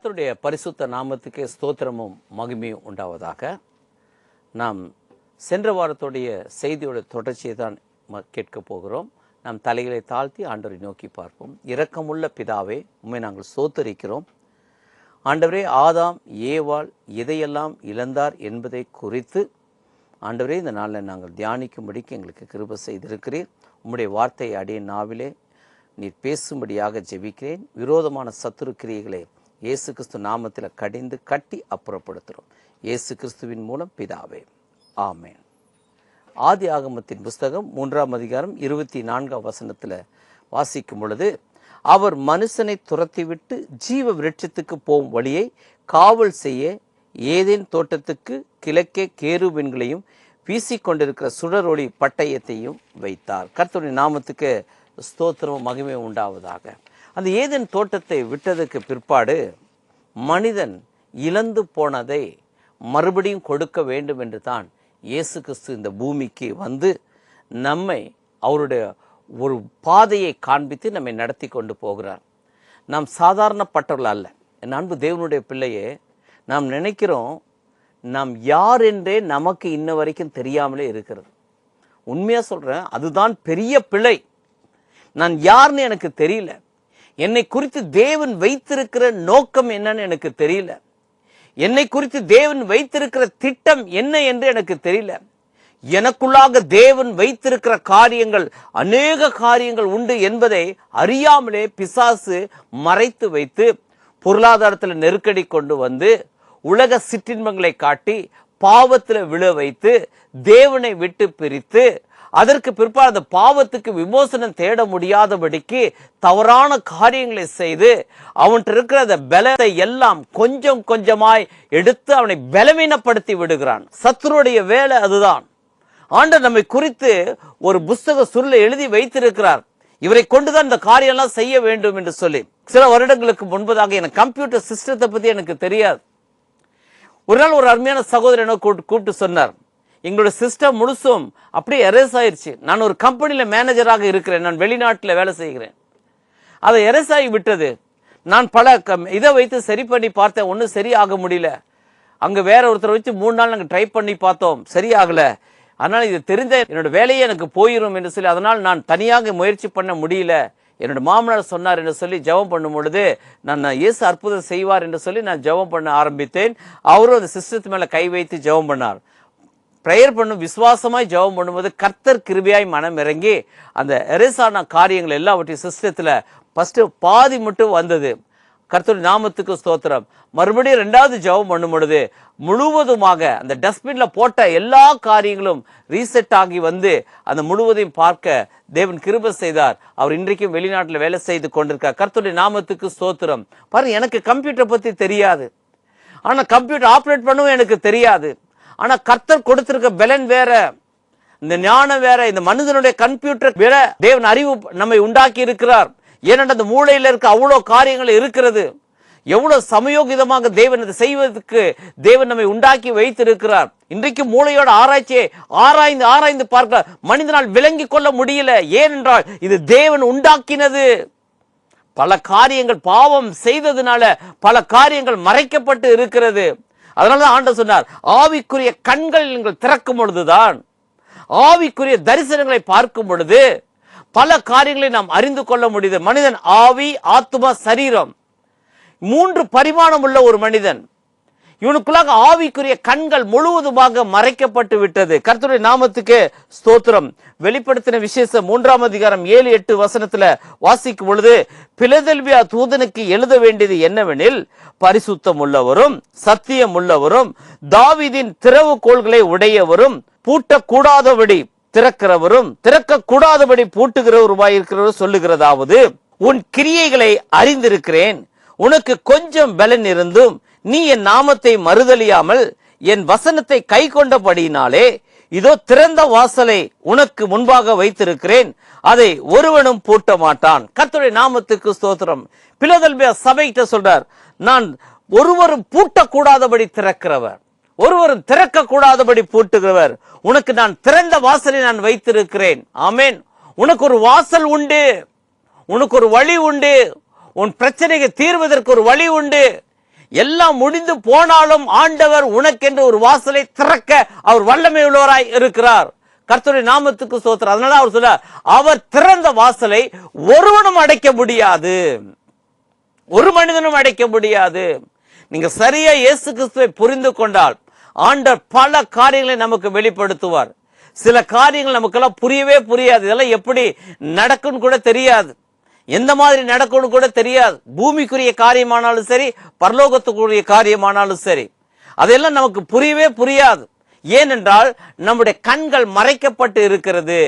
கர்த்தருடைய பரிசுத்த நாமத்துக்கு ஸ்தோத்திரமும் மகிமையும் உண்டாவதாக. நாம் சென்ற வாரத்துடைய செய்தியோட தொடர்ச்சியை தான் ம- கேட்கப் போகிறோம். நாம் தலைகளை தாழ்த்தி ஆண்டவரை நோக்கி பார்ப்போம். இரக்கமுள்ள பிதாவே உண்மை நாங்கள் சோத்தரிக்கிறோம் ஆண்டவரே ஆதாம் ஏவாள் எதையெல்லாம் இழந்தார் என்பதை குறித்து ஆண்டவரே இந்த நாளில் நாங்கள் தியானிக்கும்படிக்கு எங்களுக்கு கிருப செய்திருக்கிறீர். உம்முடைய வார்த்தையை அடைய நாவிலே நீர் பேசும்படியாக ஜெபிக்கிறேன். விரோதமான சத்துரு கிரியைகளை இயேசு கிறிஸ்து நாமத்தில் கடிந்து கட்டி அப்புறப்படுத்துகிறோம். இயேசு கிறிஸ்துவின் மூலம் பிதாவே. ஆமேன். ஆதி ஆகமத்தின் புஸ்தகம் மூன்றாம் அதிகாரம் இருபத்தி நான்காம் வசனத்தில் வாசிக்கும் பொழுது அவர் மனுஷனை துரத்திவிட்டு ஜீவ விருட்சத்துக்கு போகும் வழியை காவல் செய்ய ஏதேன் தோட்டத்துக்கு கிழக்கே கேருவின்களையும் வீசிக்கொண்டிருக்கிற சுடரொளி பட்டயத்தையும் வைத்தார். கர்த்தருடைய நாமத்துக்கு ஸ்தோத்திரம் மகிமை உண்டாவதாக. அந்த ஏதேன் தோட்டத்தை விட்டதுக்கு பிற்பாடு மனிதன் இழந்து போனதை மறுபடியும் கொடுக்க வேண்டும் என்று தான் இயேசு கிறிஸ்து இந்த பூமிக்கு வந்து நம்மை அவருடைய ஒரு பாதையை காண்பித்து நம்மை நடத்தி கொண்டு போகிறார். நாம் சாதாரணப்பட்டவர்கள் அல்ல. என் அன்பு தேவனுடைய பிள்ளையே நாம் நினைக்கிறோம் நாம் யார் என்றே நமக்கு இன்ன வரைக்கும் தெரியாமலே இருக்கிறது. உண்மையாக சொல்கிறேன் அதுதான் பெரிய பிழை. நான் யாருன்னு எனக்கு தெரியல. என்னை குறித்து தேவன் வைத்திருக்கிற நோக்கம் என்னன்னு எனக்கு தெரியல. என்னை குறித்து தேவன் வைத்திருக்கிற திட்டம் என்ன என்று எனக்கு தெரியல. எனக்குள்ளாக தேவன் வைத்திருக்கிற காரியங்கள் அநேக காரியங்கள் உண்டு என்பதை அறியாமலே பிசாசு மறைத்து வைத்து பொருளாதாரத்தில் நெருக்கடி கொண்டு வந்து உலக சிற்றின்பங்களை காட்டி பாவத்தில் விழ வைத்து தேவனை விட்டு பிரித்து அதற்கு பிற்பாடு அந்த பாவத்துக்கு விமோசனம் தேட முடியாதபடிக்கு தவறான காரியங்களை செய்து அவன்கிட்ட இருக்கிற அந்த பலத்தை எல்லாம் கொஞ்சம் கொஞ்சமாய் எடுத்து அவனை பலவீனப்படுத்தி விடுகிறான். சத்துருடைய வேலை அதுதான். ஆண்டவர் நம்மை குறித்து ஒரு புஸ்தக சுருளை எழுதி வைத்திருக்கிறார். இவரை கொண்டுதான் இந்த காரியம்லாம் செய்ய வேண்டும் என்று சொல்லி. சில வருடங்களுக்கு முன்பதாக எனக்கு கம்ப்யூட்டர் சிஸ்டத்தை பத்தி எனக்கு தெரியாது. ஒரு நாள் ஒரு அருமையான சகோதரனை கூப்பிட்டு சொன்னார். எங்களோட சிஸ்டம் முழுசும் அப்படியே எரேஸ் ஆயிடுச்சு நான் ஒரு கம்பெனியில் மேனேஜராக இருக்கிறேன். நான் வெளிநாட்டில் வேலை செய்கிறேன். அதை எரேஸ் ஆகி விட்டது. நான் பல கம் இதை வைத்து சரி பண்ணி பார்த்தேன். ஒன்றும் சரியாக முடியல. அங்கே வேற ஒருத்தரை வச்சு மூணு நாள் நாங்கள் ட்ரை பண்ணி பார்த்தோம். சரியாகலை. அதனால் இது தெரிந்த என்னோட வேலையே எனக்கு போயிடும் என்று சொல்லி அதனால் நான் தனியாக முயற்சி பண்ண முடியல. என்னோட மாமனார் சொன்னார் என்று சொல்லி ஜெபம் பண்ணும் பொழுது நான் நான் இயேசு அற்புதம் செய்வார் என்று சொல்லி நான் ஜெபம் பண்ண ஆரம்பித்தேன். அவரும் அந்த சிஸ்டத்து மேலே கை வைத்து ஜெபம் பண்ணார். ப்ரேயர் பண்ணும் விசுவாசமாய் ஜெபம் பண்ணும்போது கர்த்தர் கிருபியாய் மனம் இறங்கி அந்த எரேசான காரியங்கள் எல்லாவற்றையும் சிஸ்டத்தில் ஃபஸ்ட்டு பாதி மட்டும் வந்தது. கர்த்தர் நாமத்துக்கு ஸ்தோத்திரம். மறுபடியும் ரெண்டாவது ஜெபம் பண்ணும் பொழுது முழுவதுமாக அந்த டஸ்ட்பினில் போட்ட எல்லா காரியங்களும் ரீசெட் ஆகி வந்து அந்த முழுவதையும் பார்க்க தேவன் கிருப செய்தார். அவர் இன்றைக்கும் வெளிநாட்டில் வேலை செய்து கொண்டிருக்கார். கர்த்தருடைய நாமத்துக்கு ஸ்தோத்திரம். பாருங்க எனக்கு கம்ப்யூட்டர் பற்றி தெரியாது. ஆனால் கம்ப்யூட்டர் ஆப்ரேட் பண்ணவும் எனக்கு தெரியாது. ஆனா கர்த்தர் கொடுத்திருக்க பலன் வேற. இந்த ஞானம் வேற இந்த மனிதனுடைய கம்ப்யூட்டர் வேற. தேவன் அறிவு நம்மை உண்டாக்கி இருக்கிறார். ஏனென்ற அந்த மூளையில இருக்க அவ்வளோ காரியங்கள் இருக்கிறது. எவ்வளவு சமயோகிதமாக தேவன் அதை செய்வதற்கு தேவன் நம்மை உண்டாக்கி வைத்திருக்கிறார். இன்றைக்கு மூளையோட ஆராய்ச்சியை ஆராய்ந்து ஆராய்ந்து பார்க்க மனிதனால் விளங்கி கொள்ள முடியல. ஏனென்றால் இது தேவன் உண்டாக்கினது. பல காரியங்கள் பாவம் செய்ததுனால பல காரியங்கள் மறைக்கப்பட்டு இருக்கிறது. அதனாலதான் ஆண்டவர் சொன்னார் ஆவிக்குரிய கண்கள் நீங்கள் திறக்கும் பொழுதுதான் ஆவிக்குரிய தரிசனங்களை பார்க்கும் பொழுது பல காரியங்களை நாம் அறிந்து கொள்ள முடியுது. மனிதன் ஆவி ஆத்மா சரீரம். மூன்று பரிமாணம் உள்ள ஒரு மனிதன். இவனுக்குள்ளாக ஆவிக்குரிய கண்கள் முழுவதுமாக மறைக்கப்பட்டு விட்டது. கர்த்தருடைய நாமத்துக்கு ஸ்தோத்திரம். வெளிப்படுத்தின விசேஷம் மூன்றாம் அதிகாரம் ஏழு எட்டு வசனத்துல வாசிக்கும் பொழுது பிலதெல்வியா தூதனுக்கு எழுத வேண்டியது என்னவெனில் பரிசுத்தம் உள்ளவரும் சத்தியம் உள்ளவரும் தாவீதின் திறவுகோள்களை உடையவரும் பூட்டக்கூடாதபடி திறக்கிறவரும் திறக்க கூடாதபடி பூட்டுகிறவருமாய் இருக்கிறவர் சொல்லுகிறதாவது உன் கிரியைகளை அறிந்திருக்கிறேன். உனக்கு கொஞ்சம் பலன் இருந்தும் நீ என் நாமத்தை மறுதலியாமல் என் வசனத்தை கை கொண்டபடியினாலே இதோ திறந்த வாசலை உனக்கு முன்பாக வைத்திருக்கிறேன். அதை ஒருவனும் பூட்ட மாட்டான் கர்த்தருடைய நாமத்துக்கு ஸ்தோத்திரம். பிலதல்பியா சபைகிட்ட சொல்றார் நான் ஒருவரும் பூட்டக்கூடாதபடி திறக்கிறவர். ஒருவரும் திறக்க கூடாதபடி பூட்டுகிறவர். உனக்கு நான் திறந்த வாசலை நான் வைத்திருக்கிறேன். ஆமேன். உனக்கு ஒரு வாசல் உண்டு. உனக்கு ஒரு வழி உண்டு. உன் பிரச்சனைக்கு தீர்வதற்கு ஒரு வழி உண்டு. எல்லாம் முடிந்து போனாலும் ஆண்டவர் உனக்கென்று ஒரு வாசலை திறக்க அவர் வல்லமை உள்ளவராய் இருக்கிறார். கர்த்தருடைய நாமத்துக்கு சோத்திரம் அதனால அவர் சொல்ல அவர் திறந்த வாசலை ஒருவனும் அடைக்க முடியாது. ஒரு மனிதனும் அடைக்க முடியாது. நீங்க சரியா இயேசு கிறிஸ்துவை புரிந்து கொண்டால் ஆண்டவர் பல காரியங்களை நமக்கு வெளிப்படுத்துவார். சில காரியங்கள் நமக்கெல்லாம் புரியவே புரியாது. இதெல்லாம் எப்படி நடக்கும்னு கூட தெரியாது. எந்த மாதிரி நடக்கும்னு கூட தெரியாது. பூமிக்குரிய காரியமானாலும் சரி பரலோகத்துக்குரிய காரியமானாலும் சரி. அதெல்லாம் நமக்கு புரியவே புரியாது. ஏனென்றால் நம்முடைய கண்கள் மறைக்கப்பட்டு இருக்கிறது.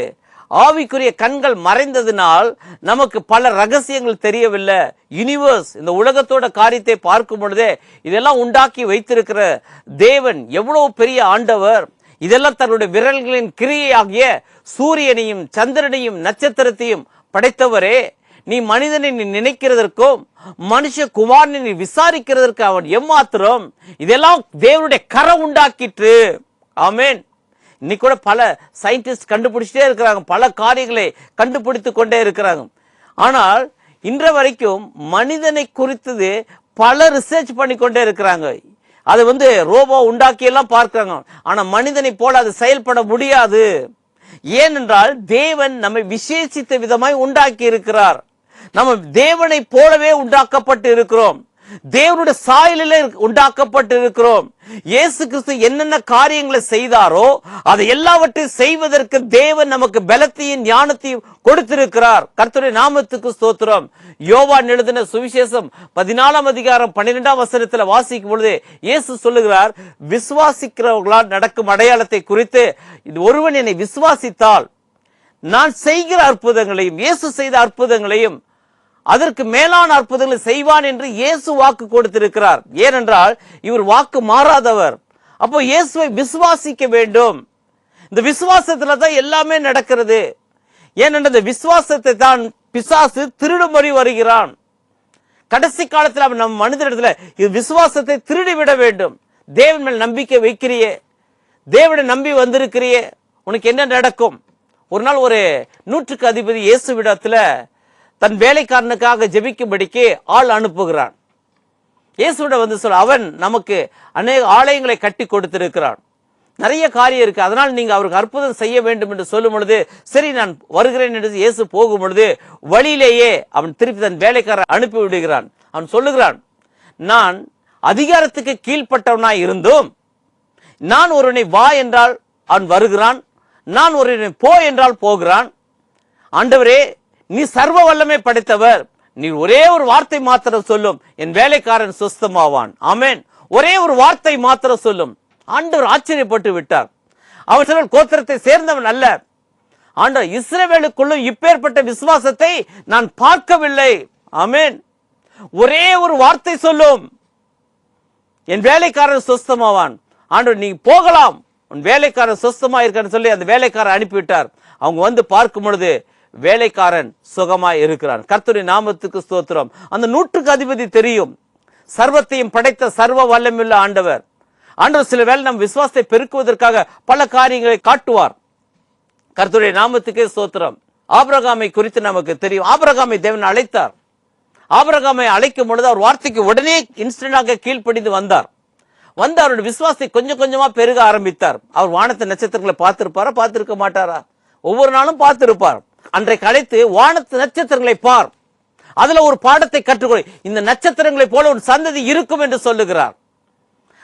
ஆவிக்குரிய கண்கள் மறைந்ததினால் நமக்கு பல ரகசியங்கள் தெரியவில்லை. யூனிவர்ஸ் இந்த உலகத்தோட காரியத்தை பார்க்கும் பொழுதே இதெல்லாம் உண்டாக்கி வைத்திருக்கிற தேவன் எவ்வளவு பெரிய ஆண்டவர். இதெல்லாம் தன்னுடைய விரல்களின் கிரியையாகிய சூரியனையும் சந்திரனையும் நட்சத்திரத்தையும் படைத்தவரே. நீ மனிதனை நீ நினைக்கிறதற்கும் மனுஷ குமாரனை நீ விசாரிக்கிறதற்கு அவன் எம்மாத்திரம்? இதெல்லாம் தேவனுடைய கரை உண்டாக்கிற்று. ஆமேன். இன்னைக்கு கூட பல சயின்டிஸ்ட் கண்டுபிடிச்சிட்டே இருக்கிறாங்க. பல காரியங்களை கண்டுபிடித்து கொண்டே இருக்கிறாங்க. ஆனால் இன்ற வரைக்கும் மனிதனை குறித்தது பல ரிசர்ச் பண்ணி கொண்டே இருக்கிறாங்க. அது வந்து ரோபோ உண்டாக்கியெல்லாம் பார்க்குறாங்க. ஆனால் மனிதனை போல அது செயல்பட முடியாது. ஏனென்றால் தேவன் நம்மை விசேஷித்த விதமாய் உண்டாக்கி இருக்கிறார் நம்ம தேவனை போலவே உண்டாக்கப்பட்டு இருக்கிறோம். தேவனுடைய சாயலில் உண்டாக்கப்பட்டு இருக்கிறோம். இயேசு கிறிஸ்து என்னென்ன காரியங்களை செய்தாரோ அதை எல்லாவற்றையும் செய்வதற்கு தேவன் நமக்கு பலத்தையும் ஞானத்தையும் கொடுத்திருக்கிறார். கர்த்தருடைய நாமத்துக்கு ஸ்தோத்திரம். யோவான் எழுதின சுவிசேஷம் பதினாலாம் அதிகாரம் பன்னிரெண்டாம் வசனத்தில் வாசிக்கும் பொழுது இயேசு சொல்லுகிறார் விசுவாசிக்கிறவர்களால் நடக்கும் அடையாளத்தை குறித்து இது ஒருவன் என்னை விசுவாசித்தால் நான் செய்கிற அற்புதங்களையும் இயேசு செய்த அற்புதங்களையும் அதற்கு மேலான அற்புதங்களை செய்வான் என்று இயேசு வாக்கு கொடுத்திருக்கிறார். ஏனென்றால் இவர் வாக்கு மாறாதவர். அப்போ இயேசுவை விசுவாசிக்க வேண்டும். இந்த விசுவாசத்துல தான் எல்லாமே நடக்கிறது. ஏனென்ற இந்த விசுவாசத்தை தான் பிசாசு திருடும்படி வருகிறான். கடைசி காலத்தில் அவன் நம் மனிதனிடத்துல இது விசுவாசத்தை திருடி விட வேண்டும். தேவன் மேல் நம்பிக்கை வைக்கிறியே. தேவனை நம்பி வந்திருக்கிறியே. உனக்கு என்ன நடக்கும்? ஒரு நாள் ஒரு நூற்றுக்கு அதிபதி இயேசுவிடத்துல தன் வேலைக்காரனுக்காக ஜெபிக்கும்படிக்கு ஆள் அனுப்புகிறான். இயேசுட வந்து சொல்ல அவன் நமக்கு அநேக ஆலயங்களை கட்டி கொடுத்திருக்கிறான். நிறைய காரியம் இருக்கு. அதனால் நீங்க அவருக்கு அற்புதம் செய்ய வேண்டும் என்று சொல்லும் பொழுது சரி நான் வருகிறேன் என்று இயேசு போகும் பொழுது வழியிலேயே அவன் திருப்பி தன் வேலைக்காரன் அனுப்பி விடுகிறான். அவன் சொல்லுகிறான் நான் அதிகாரத்துக்கு கீழ்ப்பட்டவனாய் இருந்தும் நான் ஒருவனை வா என்றால் அவன் வருகிறான். நான் ஒருவனை போ என்றால் போகிறான். ஆண்டவரே நீ சர்வ வல்லமை படைத்தவர். நீ ஒரே ஒரு வார்த்தை மாத்திரம் சொல்லும். என் வேலைக்காரன் சுஸ்தமாவான். ஆமேன். ஒரே ஒரு வார்த்தை மாத்திரம் சொல்லும். ஆண்டவர் ஆச்சரியப்பட்டு விட்டார். அவர் சொல்ல கோத்திரத்தை சேர்ந்தவன் அல்ல. ஆண்டவர் இஸ்ரேவேலுக்குள்ளும் இப்பேற்பட்ட விசுவாசத்தை நான் பார்க்கவில்லை. ஆமேன். ஒரே ஒரு வார்த்தை சொல்லும். என் வேலைக்காரன் சுஸ்தமாவான். ஆண்டவர் நீ போகலாம். உன் வேலைக்காரன் சொஸ்தமா இருக்கான்னு சொல்லி அந்த வேலைக்காரன் அனுப்பிவிட்டார். அவங்க வந்து பார்க்கும் பொழுது வேலைக்காரன் சுகமாய் இருக்கிறான். கர்த்தருடைய நாமத்துக்கு ஸ்தோத்திரம். அந்த நூற்றுக்கு அதிபதி தெரியும். சர்வத்தையும் படைத்த சர்வ வல்லமில்ல ஆண்டவர். ஆண்டவர் சில வேலை நம் விசுவாசத்தை பெருக்குவதற்காக பல காரியங்களை காட்டுவார். கர்த்தருடைய நாமத்துக்கே ஸ்தோத்திரம். ஆபரகாமை குறித்து நமக்கு தெரியும். ஆபரகாமை தேவன் அழைத்தார். ஆபரகாமை அழைக்கும் பொழுது அவர் வார்த்தைக்கு உடனே இன்ஸ்டன்டாக கீழ்ப்படிந்து வந்தார். வந்து அவருடைய விசுவாசத்தை கொஞ்சம் கொஞ்சமா பெருக ஆரம்பித்தார். அவர் வானத்து நட்சத்திரங்களை பார்த்திருப்பாரா? பார்த்திருக்க மாட்டாரா? ஒவ்வொரு நாளும் பார்த்திருப்பார். அன்றைக்கு அழைத்து வானத்து நட்சத்திரங்களை பார். அதுல ஒரு பாடத்தை கற்றுக்கொள். இந்த நட்சத்திரங்களை போல ஒரு சந்ததி இருக்கும் என்று சொல்லுகிறார்.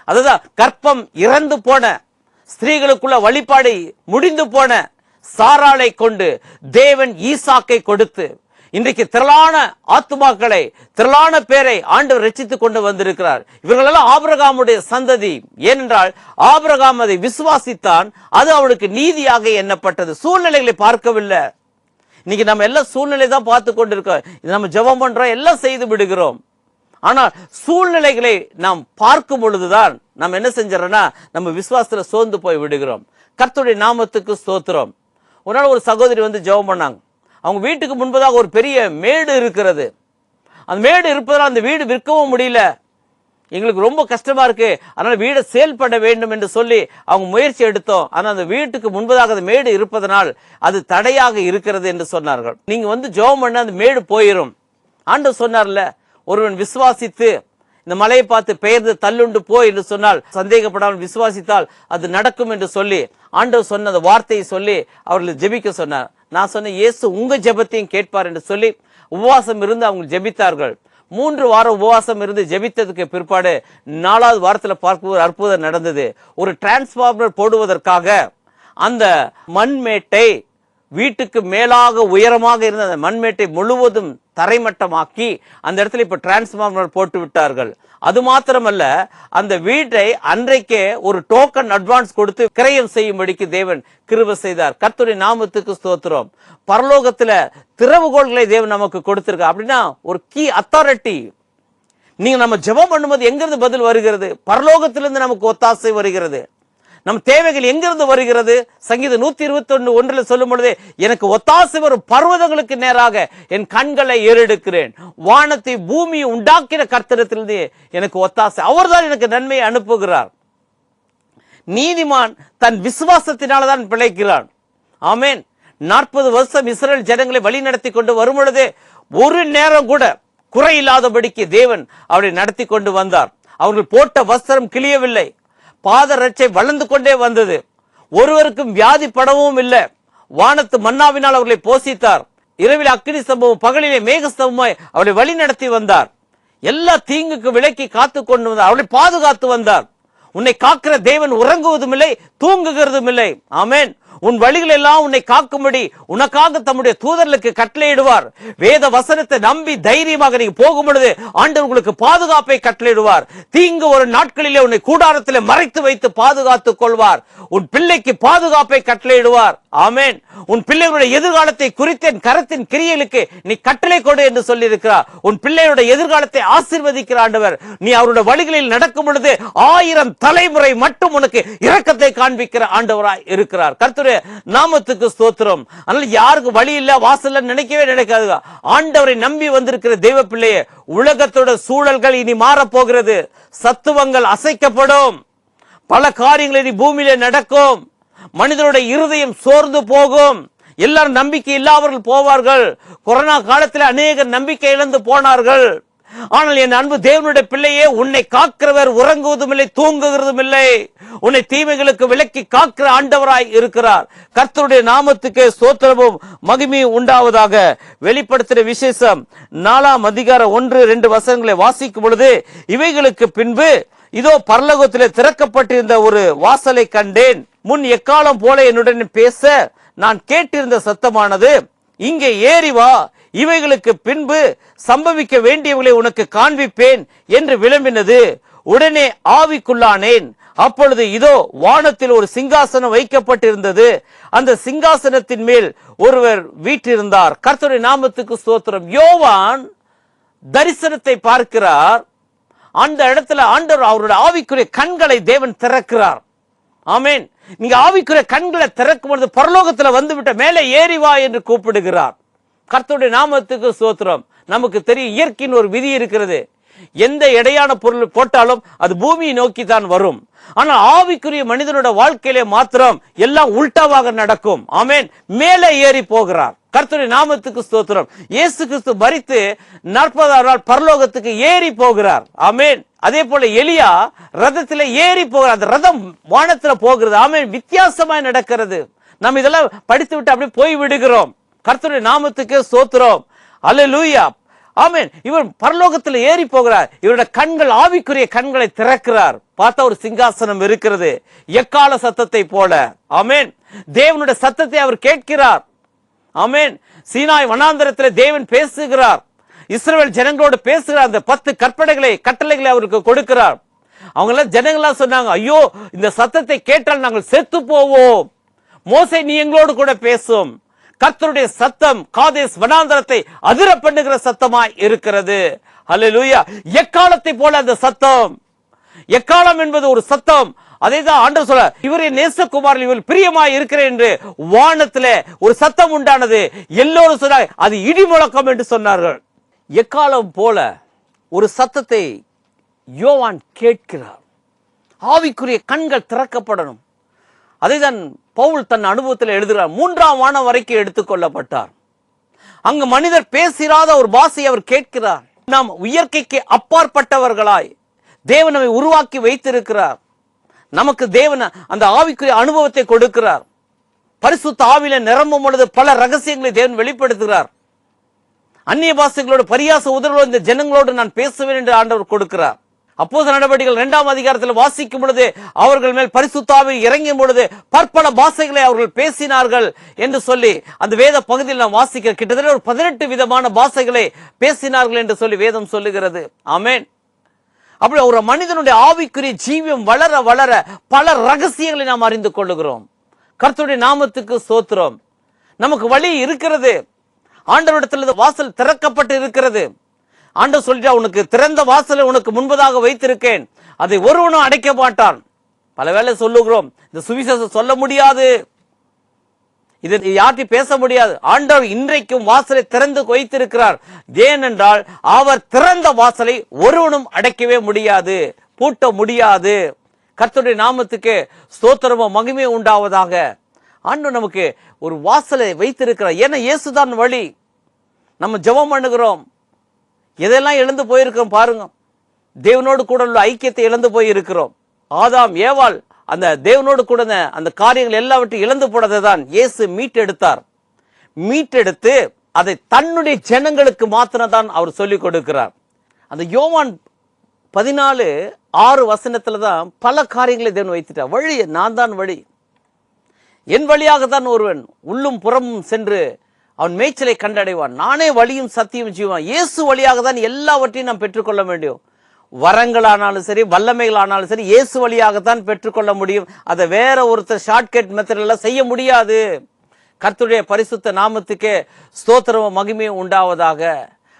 அதுதான் கற்பம் இறந்து போன ஸ்திரீகளுக்குள்ள வழிபாடு முடிந்து போன சாராளை கொண்டு தேவன் ஈசாக்கை கொடுத்து இன்றைக்கு திரளான ஆத்மாக்களை திரளான பேரை ஆண்டவர் ரட்சித்துக் கொண்டு வந்திருக்கிறார். இவர்களெல்லாம் ஆபரகாமுடைய சந்ததி. ஏனென்றால் ஆபரகாம் அதை விசுவாசித்தான் அது அவனுக்கு நீதியாக எண்ணப்பட்டது. சூழ்நிலைகளை பார்க்கவில்லை. இன்னைக்கு நம்ம எல்லாம் சூழ்நிலை தான் பார்த்து கொண்டிருக்கோம் இது நம்ம ஜெபம் பண்றோம் எல்லாம் செய்து விடுகிறோம். ஆனால் சூழ்நிலைகளை நாம் பார்க்கும் பொழுதுதான் நம்ம என்ன செஞ்சோம்னா நம்ம விசுவாசத்தில் சோர்ந்து போய் விடுகிறோம். கர்த்தருடைய நாமத்துக்கு ஸ்தோத்திரம். ஒரு நாள் ஒரு சகோதரி வந்து ஜெபம் பண்ணாங்க. அவங்க வீட்டுக்கு முன்பதாக ஒரு பெரிய மேடு இருக்கிறது. அந்த மேடு இருப்பதால் அந்த வீடு விற்கவும் முடியல. எங்களுக்கு ரொம்ப கஷ்டமா இருக்கு. அதனால் வீடை சேல் பண்ண வேண்டும் என்று சொல்லி அவங்க முயற்சி எடுத்தோம். ஆனால் அந்த வீட்டுக்கு முன்பதாக அந்த மேடு இருப்பதனால் அது தடையாக இருக்கிறது என்று சொன்னார்கள். நீங்க வந்து ஜெபம் பண்ண அந்த மேடு போயிடும் ஆண்டு சொன்னார்ல ஒருவன் விசுவாசித்து இந்த மலையை பார்த்து பெயர்ந்து தள்ளுண்டு போ என்று சொன்னால் சந்தேகப்படாமல் விசுவாசித்தால் அது நடக்கும் என்று சொல்லி ஆண்டவர் சொன்ன அந்த வார்த்தையை சொல்லி அவர்கள் ஜெபிக்க சொன்னார். நான் சொன்ன இயேசு உங்க ஜெபத்தையும் கேட்பார் என்று சொல்லி உபவாசம் இருந்து அவங்க ஜெபித்தார்கள். மூன்று வாரம் உபவாசம் இருந்து ஜெபித்ததுக்கு பிற்பாடு நாலாவது வாரத்தில் பார்க்கும் ஒரு அற்புதம் நடந்தது. ஒரு டிரான்ஸ்ஃபார்மர் போடுவதற்காக அந்த மண்மேட்டை வீட்டுக்கு மேலாக உயரமாக இருந்த அந்த மண்மேட்டை முழுவதும் தரைமட்டமாக்கி அந்த இடத்துல இப்போ டிரான்ஸ்ஃபார்மர் போட்டு விட்டார்கள். அது மாத்திரமல்ல அந்த வீட்டை அன்றைக்கே ஒரு டோக்கன் அட்வான்ஸ் கொடுத்து கிரயம் செய்யும்படிக்கு தேவன் கிருப செய்தார். கர்த்துடைய நாமத்துக்கு ஸ்தோத்திரம். பரலோகத்தில் திறவுகோள்களை தேவன் நமக்கு கொடுத்துருக்கா அப்படின்னா ஒரு கீ அத்தாரிட்டி நீங்க நம்ம ஜெபம் பண்ணும்போது எங்கிருந்து பதில் வருகிறது? பரலோகத்திலிருந்து நமக்கு ஒத்தாசை வருகிறது. நம் தேவைகள் எங்கிருந்து வருகிறது? சங்கீதம் நூத்தி இருபத்தி ஒன்று ஒன்றில் சொல்லும் பொழுது எனக்கு ஒத்தாசை வரும் பர்வதங்களுக்கு நேராக என் கண்களை ஏறெடுக்கிறேன். வானத்தை பூமியை உண்டாக்கின கர்த்தரத்திலிருந்து எனக்கு ஒத்தாசை. அவர்தான் எனக்கு நன்மையை அனுப்புகிறார். நீதிமான் தன் விசுவாசத்தினால்தான் பிழைக்கிறான். ஆமேன். நாற்பது வருஷம் இஸ்ரேல் ஜனங்களை வழி நடத்தி கொண்டு வரும் பொழுது ஒரு நேரம் கூட குறையில்லாதபடிக்கு தேவன் அவரை நடத்தி கொண்டு வந்தார். அவர்கள் போட்ட வஸ்திரம் கிளியவில்லை பாதரட்சை வளர்ந்து கொண்டே வந்தது. ஒருவருக்கும் வியாதி படவும் இல்லை. வானத்து மன்னாவினால் அவர்களை போஷித்தார் இரவில் அக்கினி சம்பவம் பகலிலே மேக சம்பவமாய் அவளை வழி நடத்தி வந்தார். எல்லா தீங்குக்கு விலக்கி காத்து கொண்டு வந்தார். அவளை பாதுகாத்து வந்தார். உன்னை காக்கிற தேவன் உறங்குவதும் இல்லை தூங்குகிறதும் இல்லை ஆமேன். உன் வழிகள் எல்லாம் உன்னை காக்கும்படி உனக்காக தம்முடைய தூதர்களுக்கு கட்டளையிடுவார். வேத வசனத்தை நம்பி தைரியமாக நீங்க போகும் பொழுது ஆண்டவர் உங்களுக்கு பாதுகாப்பை கட்டளையிடுவார். தீங்கு ஒரு நாட்களிலே உன்னை கூடாரத்தில் மறைத்து வைத்து பாதுகாத்துக் கொள்வார். உன் பிள்ளைக்கு பாதுகாப்பை கட்டளையிடுவார். ஆமேன். உன் பிள்ளைகளுடைய எதிர்காலத்தை குறித்தேன் கரத்தின் கிரியலுக்கு நீ கட்டளை கொடு என்று சொல்லியிருக்கிறார். உன் பிள்ளையுடைய எதிர்காலத்தை ஆசிர்வதிக்கிற ஆண்டவர் நீ அவருடைய வழிகளில் நடக்கும் பொழுது ஆயிரம் தலைமுறை மட்டும் உனக்கு இரக்கத்தை காண்பிக்கிற ஆண்டவராய் இருக்கிறார். கர்த்தருடைய நாமத்துக்கு ஸ்தோத்திரம். அதனால யாருக்கு வழி இல்ல வாசல்ல நினைக்கவே நினைக்காது ஆண்டவரை நம்பி வந்திருக்கிற தெய்வ பிள்ளையே உலகத்தோட சூழல்கள் இனி மாறப்போகிறது. சத்துவங்கள் அசைக்கப்படும். பல காரியங்கள் இனி பூமியில நடக்கும். மனிதனுடைய இருதயம் சோர்ந்து போகும். எல்லாரும் நம்பிக்கை இல்லாதவர்கள் போவார்கள். கொரோனா காலத்தில் அநேக நம்பிக்கை இழந்து போனார்கள். ஆனால் என் அன்பு தேவனுடைய பிள்ளையே உன்னை காக்கிறவர் உறங்குவதும் இல்லை தூங்குகிறதும் இல்லை உன்னை தீமைகளுக்கு விலக்கி காக்கிற ஆண்டவராய் இருக்கிறார். கர்த்தருடைய நாமத்துக்கு சோத்திரமும் மகிமையும் உண்டாவதாக. வெளிப்படுத்துகிற விசேஷம் நாலாம் அதிகார ஒன்று ரெண்டு வசனங்களை வாசிக்கும் பொழுது இவைகளுக்கு பின்பு இதோ பரலோகத்திலே திறக்கப்பட்டிருந்த ஒரு வாசலை கண்டேன். முன் எக்காலம் போல என்னுடன் பேச நான் கேட்டிருந்த சத்தமானது இங்கே ஏறி வா இவைகளுக்கு பின்பு சம்பவிக்க வேண்டியவர்களை உனக்கு காண்பிப்பேன் என்று விளம்பினது. உடனே ஆவிக்குள்ளானேன். அப்பொழுது இதோ வானத்தில் ஒரு சிங்காசனம் வைக்கப்பட்டிருந்தது. அந்த சிங்காசனத்தின் மேல் ஒருவர் வீற்றிருந்தார். கர்த்தருடைய நாமத்துக்கு ஸ்தோத்திரம். யோவான் தரிசனத்தை பார்க்கிறார். அந்த இடத்துல ஆண்டவர் அவருடைய ஆவிக்குரிய கண்களை தேவன் திறக்கிறார். ஆமேன். நீங்க ஆவிக்குரிய கண்களை திறக்கும் பொழுது பரலோகத்தில் வந்துவிட்ட மேலே ஏறி வா என்று கூப்பிடுகிறார். கர்த்தருடைய நாமத்துக்கு சோத்திரம் நமக்கு தெரியும் இயற்கையின் ஒரு விதி இருக்கிறது. எந்த எடையான பொருள் போட்டாலும் அது பூமியை நோக்கி தான் வரும். ஆனால் ஆவிக்குரிய மனிதனோட வாழ்க்கையிலே மாத்திரம் எல்லாம் உல்டாவாக நடக்கும். ஆமேன். மேலே ஏறி போகிறார். கர்த்தருடைய நாமத்துக்கு ஸ்தோத்திரம். இயேசு கிறிஸ்து மறித்து நாற்பதாம் நாள் பரலோகத்துக்கு ஏறி போகிறார். ஆமேன். அதே போல எலியா ரதத்துல ஏறி போகிறார். அந்த ரதம் வானத்துல போகிறது. ஆமேன். வித்தியாசமாய் நடக்கிறது. நம்ம இதெல்லாம் படித்து விட்டு அப்படியே போய் விடுகிறோம். கர்த்தருடைய நாமத்துக்கு சோத்திரம் அல்ல லூயா ஆமேன் இவர் பரலோகத்தில் ஏறி போகிறார். இவருடைய கண்கள் ஆவிக்குரிய கண்களை திறக்கிறார். பார்த்தா ஒரு சிங்காசனம் இருக்கிறது. எக்கால சத்தத்தை போல. ஆமேன் தேவனுடைய சத்தத்தை அவர் கேட்கிறார். ஆமேன் சீனாய் வனாந்தரத்தில் தேவன் பேசுகிறார். இஸ்ரேல் ஜனங்களோடு பேசுகிறார். அந்த பத்து கற்பனைகளை கட்டளைகளை அவருக்கு கொடுக்கிறார். அவங்க எல்லாம் ஜனங்களா சொன்னாங்க ஐயோ இந்த சத்தத்தை கேட்டால் நாங்கள் செத்து போவோம். மோசை நீ எங்களோடு கூட பேசும். கர்த்தருடைய சத்தம் காதேஸ் வனாந்தரத்தை அதிர பண்ணுகிற சத்தமாய் இருக்கிறது. அல்லேலூயா எக்காலத்தை போல அந்த சத்தம்? எக்காலம் என்பது ஒரு சத்தம். அதே தான் ஆண்டவர் சொல்ல இவரே நேசகுமாரில் இவர் பிரியமாய் இருக்கிறேன் என்று வானத்தில் ஒரு சத்தம் உண்டானது. எல்லோரும் சொன்னார் அது இடி முழக்கம் என்று சொன்னார்கள். எக்காலம் போல ஒரு சத்தத்தை யோவான் கேட்கிறார். ஆவிக்குரிய கண்கள் திறக்கப்படணும். அதைதான் பவுல் தன் அனுபவத்தில் எழுதுகிறார் மூன்றாம் வானம் வரைக்கும் எடுத்துக்கொள்ளப்பட்டார் அங்கு மனிதர் பேசிராத ஒரு பாசை அவர் கேட்கிறார். நாம் இயற்கைக்கு அப்பாற்பட்டவர்களாய் தேவனவை உருவாக்கி வைத்திருக்கிறார். நமக்கு தேவன அந்த ஆவிக்குரிய அனுபவத்தை கொடுக்கிறார். பரிசுத்த ஆவில நிரம்பும் பொழுது பல ரகசியங்களை தேவன் வெளிப்படுத்துகிறார். அந்நிய பாசைகளோட பரியாச உதர்களோடு இந்த ஜனங்களோடு நான் பேசுவேன் என்று ஆண்டவர் கொடுக்கிறார். அப்போது நடவடிக்கைகள் இரண்டாம் அதிகாரத்தில் வாசிக்கும் பொழுது அவர்கள் மேல் பரிசுத்தாவை இறங்கும் பொழுது பற்பல பாஷைகளை அவர்கள் பேசினார்கள் என்று சொல்லி அந்த வேத பகுதியில் நாம் வாசிக்க கிட்டத்தட்ட ஒரு பதினெட்டு விதமான பாஷைகளை பேசினார்கள் என்று சொல்லி வேதம் சொல்லுகிறது. ஆமேன். அப்படி ஒரு மனிதனுடைய ஆவிக்குரிய ஜீவியம் வளர வளர பல ரகசியங்களை நாம் அறிந்து கொள்ளுகிறோம். கர்த்தருடைய நாமத்துக்கு சோத்திரம் நமக்கு வழி இருக்கிறது. ஆண்டவரிடத்தில் வாசல் திறக்கப்பட்டு இருக்கிறது. ஆண்டு சொல்லிட்டா உனக்கு திறந்த வாசலை உனக்கு முன்பதாக வைத்திருக்கேன். அதை ஒருவனும் அடைக்க மாட்டான். பல வேலை சொல்லுகிறோம் இந்த சுவிசேஷம் சொல்ல முடியாது. இது யார்ட்டையும் பேச முடியாது. ஆண்டவர் இன்றைக்கும் வாசலை திறந்து வைத்திருக்கிறார். ஏனென்றால் அவர் திறந்த வாசலை ஒருவனும் அடைக்கவே முடியாது பூட்ட முடியாது. கர்த்தருடைய நாமத்துக்கு ஸ்தோத்திரமும் மகிமை உண்டாவதாக. ஆண்டு நமக்கு ஒரு வாசலை வைத்திருக்கிறார். ஏன்னா இயேசுதான் வழி. நம்ம ஜெபம் பண்ணுகிறோம். எதெல்லாம் இழந்து போயிருக்கிறோம் பாருங்க. தேவனோடு கூட உள்ள ஐக்கியத்தை இழந்து போயிருக்கிறோம். ஆதாம் ஏவாள் அந்த தேவனோடு கூட அந்த காரியங்கள் எல்லாவற்றையும் இழந்து போனதை தான் இயேசு மீட்டெடுத்தார். மீட்டெடுத்து அதை தன்னுடைய ஜனங்களுக்கு மாத்திரம் தான் அவர் சொல்லிக் கொடுக்கிறார். அந்த யோவான் பதினாலு ஆறு வசனத்தில் தான் பல காரியங்களை தேவன் வைத்துட்டார் வழி நான் தான் வழி. என் வழியாகத்தான் ஒருவன் உள்ளும் புறமும் சென்று அவன் மேய்ச்சலை கண்டடைவான். நானே வழியும் சத்தியம் ஜீவன் இயேசு வழியாக தான் எல்லாவற்றையும் நாம் பெற்றுக்கொள்ள வேண்டும் வரங்களானாலும் சரி வல்லமைகளானாலும் சரி இயேசு வழியாகத்தான் பெற்றுக்கொள்ள முடியும். அதை வேற ஒருத்தர் ஷார்ட்கட் மெத்தடில் செய்ய முடியாது. கர்த்துடைய பரிசுத்த நாமத்துக்கே ஸ்தோத்திரமும் மகிமையும் உண்டாவதாக.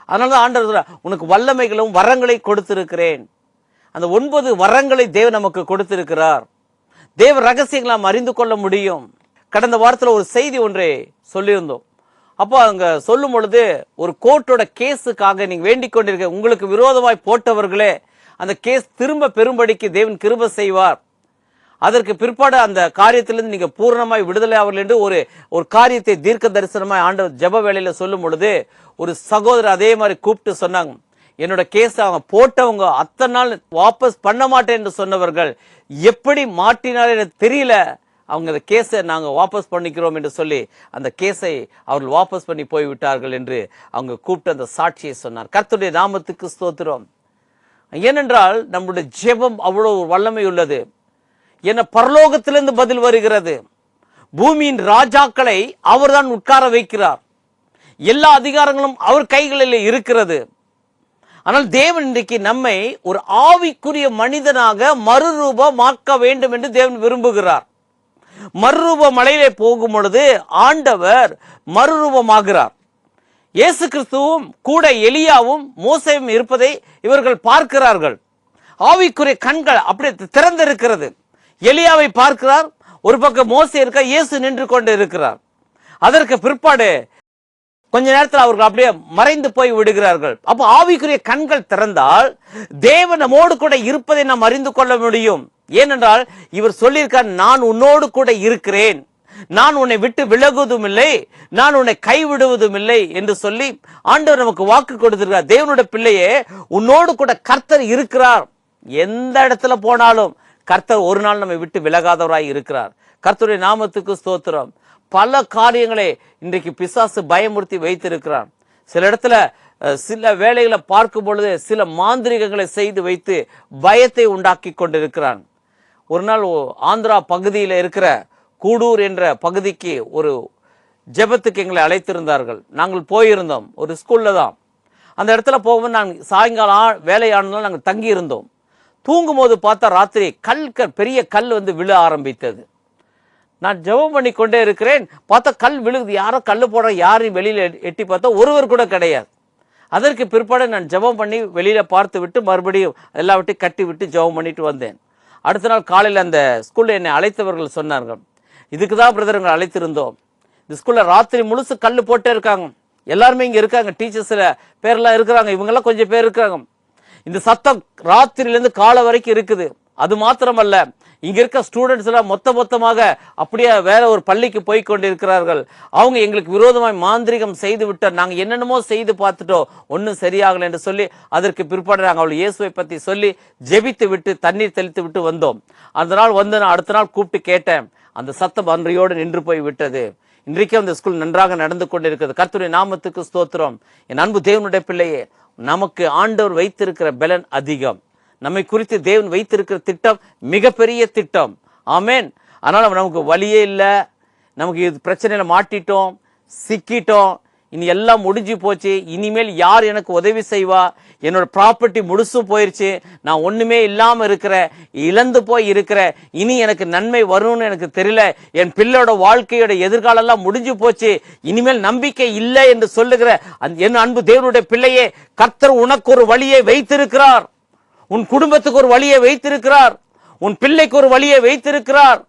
அதனால தான் ஆண்டவர் உனக்கு வல்லமைகளும் வரங்களை கொடுத்திருக்கிறேன். அந்த ஒன்பது வரங்களை தேவ நமக்கு கொடுத்திருக்கிறார். தேவ ரகசியங்களை நாம் அறிந்து கொள்ள முடியும். கடந்த வாரத்தில் ஒரு செய்தி ஒன்றை சொல்லியிருந்தோம். அப்போ அவங்க சொல்லும் பொழுது ஒரு கோர்ட்டோட கேஸுக்காக நீங்க வேண்டிக் கொண்டிருக்க உங்களுக்கு விரோதமாய் போட்டவர்களே அந்த கேஸ் திரும்ப பெரும்படிக்கு தேவன் கிருப செய்வார். அதற்கு பிற்பாடு அந்த காரியத்திலிருந்து நீங்க பூர்ணமாய் விடுதலை ஆவர்கள் என்று ஒரு ஒரு காரியத்தை தீர்க்க தரிசனமாய் ஆண்டவர் ஜெப வேலையில சொல்லும் பொழுது ஒரு சகோதரர் அதே மாதிரி கூப்பிட்டு சொன்னாங்க என்னோட கேஸ் அவங்க போட்டவங்க அத்தனை நாள் வாபஸ் பண்ண மாட்டேன் என்று சொன்னவர்கள் எப்படி மாட்டினார் எனக்கு தெரியல அவங்க அந்த கேஸை நாங்கள் வாபஸ் பண்ணிக்கிறோம் என்று சொல்லி அந்த கேஸை அவர்கள் வாபஸ் பண்ணி போய்விட்டார்கள் என்று அவங்க கூப்பிட்டு அந்த சாட்சியை சொன்னார். கர்த்தருடைய நாமத்துக்கு ஸ்தோத்திரம். ஏனென்றால் நம்முடைய ஜெபம் அவ்வளோ வல்லமை உள்ளது. என பரலோகத்திலிருந்து பதில் வருகிறது. பூமியின் ராஜாக்களை அவர்தான் உட்கார வைக்கிறார். எல்லா அதிகாரங்களும் அவர் கைகளில் இருக்கிறது. ஆனால் தேவன் இன்றைக்கு நம்மை ஒரு ஆவிக்குரிய மனிதனாக மறுரூபமாக்க வேண்டும் என்று தேவன் விரும்புகிறார். மறுரூப மலையிலே போகும் பொழுது ஆண்டவர் மறுரூபமாகிறார். இயேசு கிறிஸ்துவும் கூட எலியாவும் மோசையும் இருப்பதை இவர்கள் பார்க்கிறார்கள். ஆவிக்குரிய கண்கள் அப்படி திறந்திருக்கிறது. எலியாவை பார்க்கிறார். ஒரு பக்கம் மோசை இருக்க இயேசு நின்று கொண்டு இருக்கிறார் அதற்கு பிற்பாடு கொஞ்ச நேரத்தில் அவர்கள் அப்படியே மறைந்து போய் விடுகிறார்கள். அப்போ ஆவிக்குரிய கண்கள் திறந்தால் தேவன் நம்மோடு கூட இருப்பதை நாம் அறிந்து கொள்ள முடியும். ஏனென்றால் இவர் சொல்லியிருக்கார் நான் உன்னோடு கூட இருக்கிறேன். நான் உன்னை விட்டு விலகுவதும் இல்லை நான் உன்னை கைவிடுவதும் இல்லை என்று சொல்லி ஆண்டவர் நமக்கு வாக்கு கொடுத்திருக்கிறார். தேவனுடைய பிள்ளையே உன்னோடு கூட கர்த்தர் இருக்கிறார். எந்த இடத்துல போனாலும் கர்த்தர் ஒரு நாள் நம்மை விட்டு விலகாதவராய் இருக்கிறார். கர்த்தருடைய நாமத்துக்கு ஸ்தோத்திரம். பல காரியங்களை இன்றைக்கு பிசாசு பயமுறுத்தி வைத்திருக்கிறான். சில இடத்துல சில வேலைகளை பார்க்கும் பொழுது சில மாந்திரிகங்களை செய்து வைத்து பயத்தை உண்டாக்கி கொண்டிருக்கிறான். ஒரு நாள் ஓ- ஆந்திரா பகுதியில் இருக்கிற கூடூர் என்ற பகுதிக்கு ஒரு ஜெபத்துக்கு எங்களை அழைத்திருந்தார்கள். நாங்கள் போயிருந்தோம். ஒரு ஸ்கூலில் தான். அந்த இடத்துல போகும்போது நாங்கள் சாயங்காலம் ஆ- வேலையானதால் நாங்கள் தங்கியிருந்தோம். தூங்கும்போது பார்த்தா ராத்திரி கல் க- பெரிய கல் வந்து விழ ஆரம்பித்தது. நான் ஜெபம் பண்ணி கொண்டே இருக்கிறேன். பார்த்தா கல் விழுகுது. யாரோ கல் போடுற யாரையும் வெளியில் எட்டி- பார்த்தா ஒருவர் கூட கிடையாது. அதற்கு பிற்பாடு நான் ஜெபம் பண்ணி வெளியில் பார்த்து விட்டு மறுபடியும் எல்லாவற்றையும் கட்டி விட்டு ஜெபம் பண்ணிட்டு வந்தேன். அடுத்த நாள் காலையில் அந்த ஸ்கூலில் என்னை அழைத்தவர்கள் சொன்னார்கள். இதுக்கு தான் பிரதருங்க அழைத்திருந்தோம். இந்த ஸ்கூலில் ராத்திரி முழுசு கல் போட்டே இருக்காங்க. எல்லாருமே இங்கே இருக்காங்க. டீச்சர்ஸில் பேரெல்லாம் இருக்கிறாங்க. இவங்கெல்லாம் கொஞ்சம் பேர் இருக்கிறாங்க இந்த சத்தம் ராத்திரியிலேருந்து காலை வரைக்கும் இருக்குது. அது மாத்திரமல்ல. இங்க இருக்க ஸ்டூடெண்ட்ஸ் எல்லாம் மொத்த மொத்தமாக அப்படியே வேற ஒரு பள்ளிக்கு போய் கொண்டிருக்கிறார்கள். அவங்க எங்களுக்கு விரோதமாய் மாந்திரிகம் செய்து விட்டார் நாங்க என்னென்னமோ செய்து பார்த்துட்டோம். ஒன்றும் சரியாகலை என்று சொல்லி அதற்கு பிற்பாடு நாங்கள் அவள் இயேசுவை பத்தி சொல்லி ஜெபித்து விட்டு தண்ணீர் தெளித்து விட்டு வந்தோம். அந்த நாள் வந்து நான் அடுத்த நாள் கூப்பிட்டு கேட்டேன். அந்த சத்தம் அன்றையோடு நின்று போய் விட்டது. இன்றைக்கும் அந்த ஸ்கூல் நன்றாக நடந்து கொண்டிருக்கிறது. கர்த்தருடைய நாமத்துக்கு ஸ்தோத்திரம். என் அன்பு தேவனுடைய பிள்ளையே நமக்கு ஆண்டவர் வைத்திருக்கிற பலன் அதிகம். நம்மை குறித்து தேவன் வைத்திருக்கிற திட்டம் மிகப்பெரிய திட்டம். ஆமேன். அதனால் நமக்கு வழியே இல்லை. நமக்கு இது பிரச்சனையில் மாட்டிட்டோம் சிக்கிட்டோம். இனி எல்லாம் முடிஞ்சு போச்சு. இனிமேல் யார் எனக்கு உதவி செய்வா? என்னோட ப்ராப்பர்ட்டி முழுசும் போயிடுச்சு நான் ஒன்றுமே இல்லாமல் இருக்கிறேன் இழந்து போய் இருக்கிறேன் இனி எனக்கு நன்மை வரும்னு எனக்கு தெரியல. என் பிள்ளையோட வாழ்க்கையோட எதிர்காலம்லாம் முடிஞ்சு போச்சு. இனிமேல் நம்பிக்கை இல்லை என்று சொல்லுகிற அந் என் அன்பு தேவனுடைய பிள்ளையே கர்த்தர் உனக்கு ஒரு வழியை வைத்திருக்கிறார். உன் குடும்பத்துக்கு ஒரு வழியை வைத்திருக்கிறார். உன் பிள்ளைக்கு ஒரு வழியை வைத்திருக்கிறார்.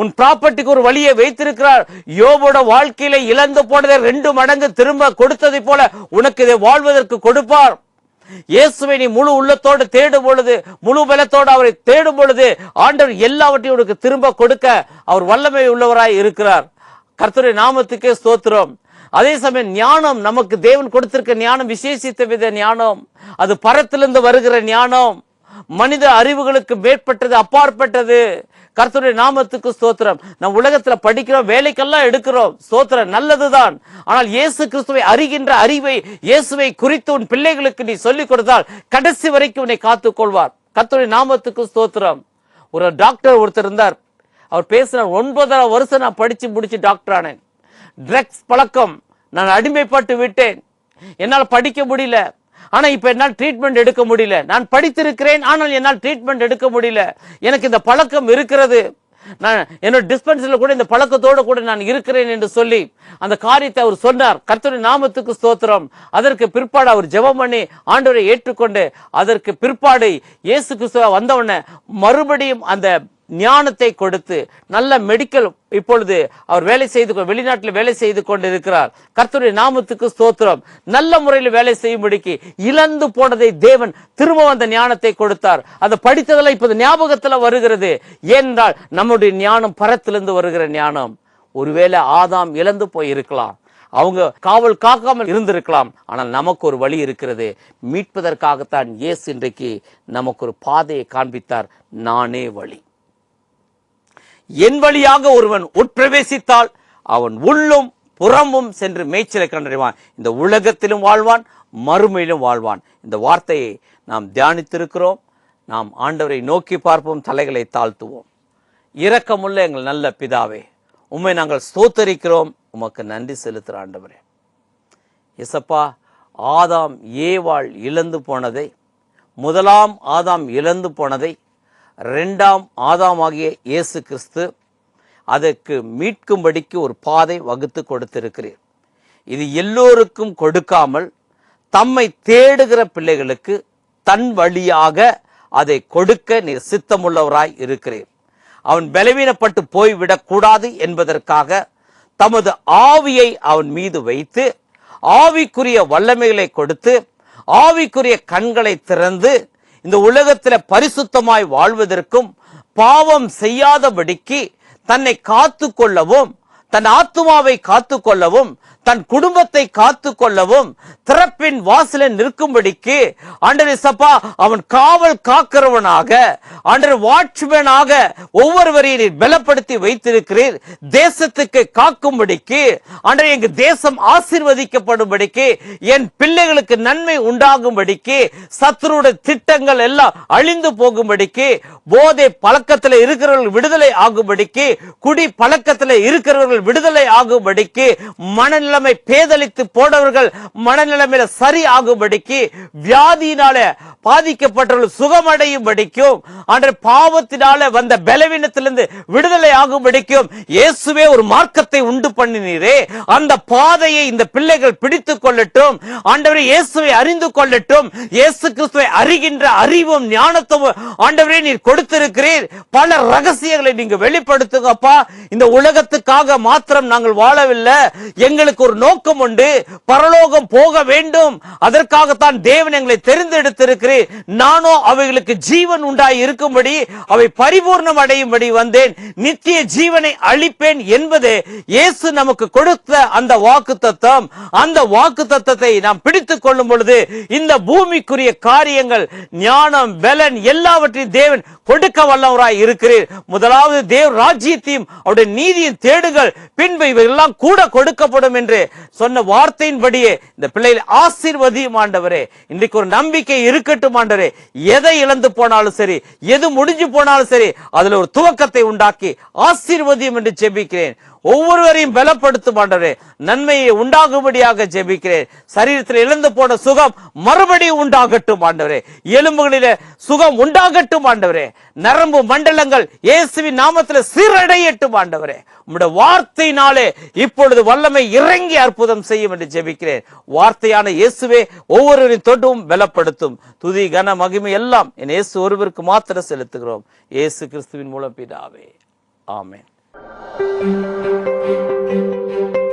உன் ப்ராப்பர்ட்டிக்கு ஒரு வழியை வைத்திருக்கிறார். யோபோட வாழ்க்கையில இழந்து போனதை ரெண்டு மடங்கு திரும்ப கொடுத்ததை போல உனக்கு இதை வாழ்வதற்கு கொடுப்பார். இயேசுவை நீ முழு உள்ளத்தோடு தேடும் பொழுது முழு பலத்தோடு அவரை தேடும் பொழுது ஆண்டவர் எல்லாவற்றையும் உனக்கு திரும்ப கொடுக்க அவர் வல்லமை உள்ளவராய் இருக்கிறார். கர்த்தருடைய நாமத்துக்கே ஸ்தோத்திரம். அதே சமயம் ஞானம் நமக்கு தேவன் கொடுத்திருக்க ஞானம் விசேஷித்த வித ஞானம் அது பரத்திலிருந்து வருகிற ஞானம். மனித அறிவுகளுக்கு மேற்பட்டது அப்பாற்பட்டது. கர்த்தருடைய நாமத்துக்கு ஸ்தோத்திரம். நம் உலகத்துல படிக்கிறோம் வேலைக்கெல்லாம் எடுக்கிறோம். ஸ்தோத்திரம் நல்லதுதான். ஆனால் இயேசு கிறிஸ்துவை அறிகின்ற அறிவை இயேசுவை குறித்து உன் பிள்ளைகளுக்கு நீ சொல்லிக் கொடுத்தால் கடைசி வரைக்கும் உன்னை காத்துக் கொள்வார் கர்த்தருடைய நாமத்துக்கு ஸ்தோத்திரம். ஒரு டாக்டர் ஒருத்தர் இருந்தார். அவர் பேசினார் ஒன்பதரை வருஷம் நான் படிச்சு முடிச்சு டாக்டர் ஆனேன். ட்ரக்ஸ் பழக்கம். நான் அடிமைப்பட்டு விட்டேன். என்னால் படிக்க முடியல. ஆனால் இப்போ என்னால் ட்ரீட்மெண்ட் எடுக்க முடியல. நான் படித்திருக்கிறேன் ஆனால் என்னால் ட்ரீட்மெண்ட் எடுக்க முடியல. எனக்கு இந்த பழக்கம் இருக்கிறது. நான் என்னோட டிஸ்பென்சரியில் கூட இந்த பழக்கத்தோடு கூட நான் இருக்கிறேன் என்று சொல்லி அந்த காரியத்தை அவர் சொன்னார். கர்த்தருடைய நாமத்துக்கு ஸ்தோத்திரம். அதற்கு பிற்பாடு அவர் ஜெபம் பண்ணி ஆண்டவரை ஏற்றுக்கொண்டு அதற்கு பிற்பாடு இயேசு கிறிஸ்துவ வந்தவுடனே மறுபடியும் அந்த ஞானத்தை கொடுத்து நல்ல மெடிக்கல் இப்பொழுது அவர் வேலை செய்து வெளிநாட்டில் வேலை செய்து கொண்டிருக்கிறார். கர்த்தருடைய நாமத்துக்கு ஸ்தோத்திரம். நல்ல முறையில் வேலை செய்யும்படிக்கு இழந்து போனதை தேவன் திரும்ப அந்த ஞானத்தை கொடுத்தார். அதை படித்ததெல்லாம் இப்போது ஞாபகத்தில் வருகிறது. ஏனென்றால் நம்முடைய ஞானம் பரத்திலிருந்து வருகிற ஞானம். ஒருவேளை ஆதாம் இழந்து போய் இருக்கலாம் அவங்க காவல் காக்காமல் இருந்திருக்கலாம். ஆனால் நமக்கு ஒரு வழி இருக்கிறது. மீட்பதற்காகத்தான் இயேசு இன்றைக்கு நமக்கு ஒரு பாதையை காண்பித்தார். நானே வழி. என் வழியாக ஒருவன் உட்பிரவேசித்தால் அவன் உள்ளும் புறமும் சென்று மேய்ச்சலை கண்டறிவான் இந்த உலகத்திலும் வாழ்வான் மறுமையிலும் வாழ்வான். இந்த வார்த்தையை நாம் தியானித்திருக்கிறோம். நாம் ஆண்டவரை நோக்கி பார்ப்போம் தலைகளை தாழ்த்துவோம். இரக்கமுள்ள எங்கள் நல்ல பிதாவே உண்மை நாங்கள் ஸ்தோத்தரிக்கிறோம். உமக்கு நன்றி செலுத்துகிற ஆண்டவரே. இசப்பா ஆதாம் ஏவாள் இழந்து போனதை முதலாம் ஆதாம் இழந்து போனதை ரெண்டாம் ஆதாமாகிய இயேசு கிறிஸ்து அதற்கு மீட்கும்படிக்கு ஒரு பாதை வகுத்து கொடுத்திருக்கிறீர். இது எல்லோருக்கும் கொடுக்காமல் தம்மை தேடுகிற பிள்ளைகளுக்கு தன் வழியாக அதை கொடுக்க நீர் சித்தமுள்ளவராய் இருக்கிறீர். அவன் பலவீனப்பட்டு போய்விடக்கூடாது என்பதற்காக தமது ஆவியை அவன் மீது வைத்து ஆவிக்குரிய வல்லமைகளை கொடுத்து ஆவிக்குரிய கண்களை திறந்து இந்த உலகத்தில் பரிசுத்தமாய் வாழ்வதற்கும் பாவம் செய்யாதபடிக்கு தன்னை காத்து கொள்ளவும் தன் ஆத்துமாவை காத்து கொள்ளவும் தன் குடும்பத்தை காத்து கொள்ளவும் திறப்பின் வாசலில் நிற்கும்படிக்கு ஆண்டர் சப்பா அவன் காவல் காக்கிறவனாக ஆண்டர் வாட்ச்மேனாக ஒவ்வொருவரையும் நீர் பலப்படுத்தி வைத்திருக்கிறீர். தேசத்துக்கு காக்கும்படிக்கு ஆண்டரை எங்க தேசம் ஆசீர்வதிக்கப்படும்படிக்கு என் பிள்ளைகளுக்கு நன்மை உண்டாகும்படிக்கு சத்துருடைய திட்டங்கள் எல்லாம் அழிந்து போகும்படிக்கு போதை பழக்கத்தில் இருக்கிறவர்கள் விடுதலை ஆகும்படிக்கு குடி பழக்கத்தில் இருக்கிறவர்கள் விடுதலை ஆகும்படிக்கு மனநிலைமை பேதலித்து போனவர்கள் மனநிலைமையில சரி ஆகும்படிக்கு வியாதியினால பாதிக்கப்பட்டவர்கள் சுகமடையும்படிக்கும் அன்று பாவத்தினால வந்த பலவீனத்திலிருந்து விடுதலை ஆகும்படிக்கும் இயேசுவே ஒரு மார்க்கத்தை உண்டு பண்ணினீரே. அந்த பாதையை இந்த பிள்ளைகள் பிடித்துக் கொள்ளட்டும் ஆண்டவரே இயேசுவை அறிந்து கொள்ளட்டும் இயேசு கிறிஸ்துவை அறிகின்ற அறிவும் ஞானத்தும் ஆண்டவரே நீர் கொடுத்திருக்கிறீர். பல ரகசியங்களை நீங்க வெளிப்படுத்துங்கப்பா. இந்த உலகத்துக்காக மாத்திரம் நாங்கள் வாழவில்லை. எங்களுக்கு ஒரு நோக்கம் உண்டு. பரலோகம் போக வேண்டும். அதற்காகத்தான் தேவன் எங்களை தெரிந்தெடுத்திருக்கிறேன் நானோ அவைகளுக்கு ஜீவன் உண்டாய் இருக்கும்படி அவை பரிபூர்ணம் அடையும்படி வந்தேன். நித்திய ஜீவனை அளிப்பேன் என்பது இயேசு நமக்கு கொடுத்த அந்த வாக்கு தத்துவம் அந்த வாக்கு தத்துவத்தை நாம் பிடித்துக் கொள்ளும் பொழுது இந்த பூமிக்குரிய காரியங்கள் ஞானம் பலன் எல்லாவற்றையும் தேவன் கொடுக்க வல்லவராய் இருக்கிறீர். முதலாவது தேவ ராஜ்யத்தையும் அவருடைய நீதியும் தேடுங்கள். பின்பு இவையெல்லாம் கூட கொடுக்கப்படும் என்று சொன்ன வார்த்தையின்படியே இந்த பிள்ளைகளை ஆசீர்வதியும் ஆண்டவரே. இன்றைக்கு ஒரு நம்பிக்கை இருக்கட்டும் ஆண்டவரே. எதை இழந்து போனாலும் சரி எது முடிஞ்சு போனாலும் சரி அதுல ஒரு துவக்கத்தை உண்டாக்கி ஆசீர்வதியும் என்று செபிக்கிறேன் ஒவ்வொருவரையும் பலப்படுத்தும் ஆண்டவரே. நன்மையை உண்டாகும்படியாக ஜெபிக்கிறேன். சரீரத்தில் இழந்து போன சுகம் மறுபடியும் உண்டாகட்டும் ஆண்டவரே. எலும்புகளில சுகம் உண்டாகட்டும் ஆண்டவரே. நரம்பு மண்டலங்கள் இயேசுவின் நாமத்தில் சீரடையட்டும் ஆண்டவரே. உம்முடைய வார்த்தையினாலே இப்பொழுது வல்லமை இறங்கி அற்புதம் செய்யும் என்று ஜெபிக்கிறேன். வார்த்தையான இயேசுவே ஒவ்வொருவரின் தொட்டும் பலப்படுத்தும். துதி கன மகிமை எல்லாம் என் இயேசு ஒருவருக்கு மாத்திரம் செலுத்துகிறோம். இயேசு கிறிஸ்துவின் மூலம் பிதாவே. ஆமேன். Thank you.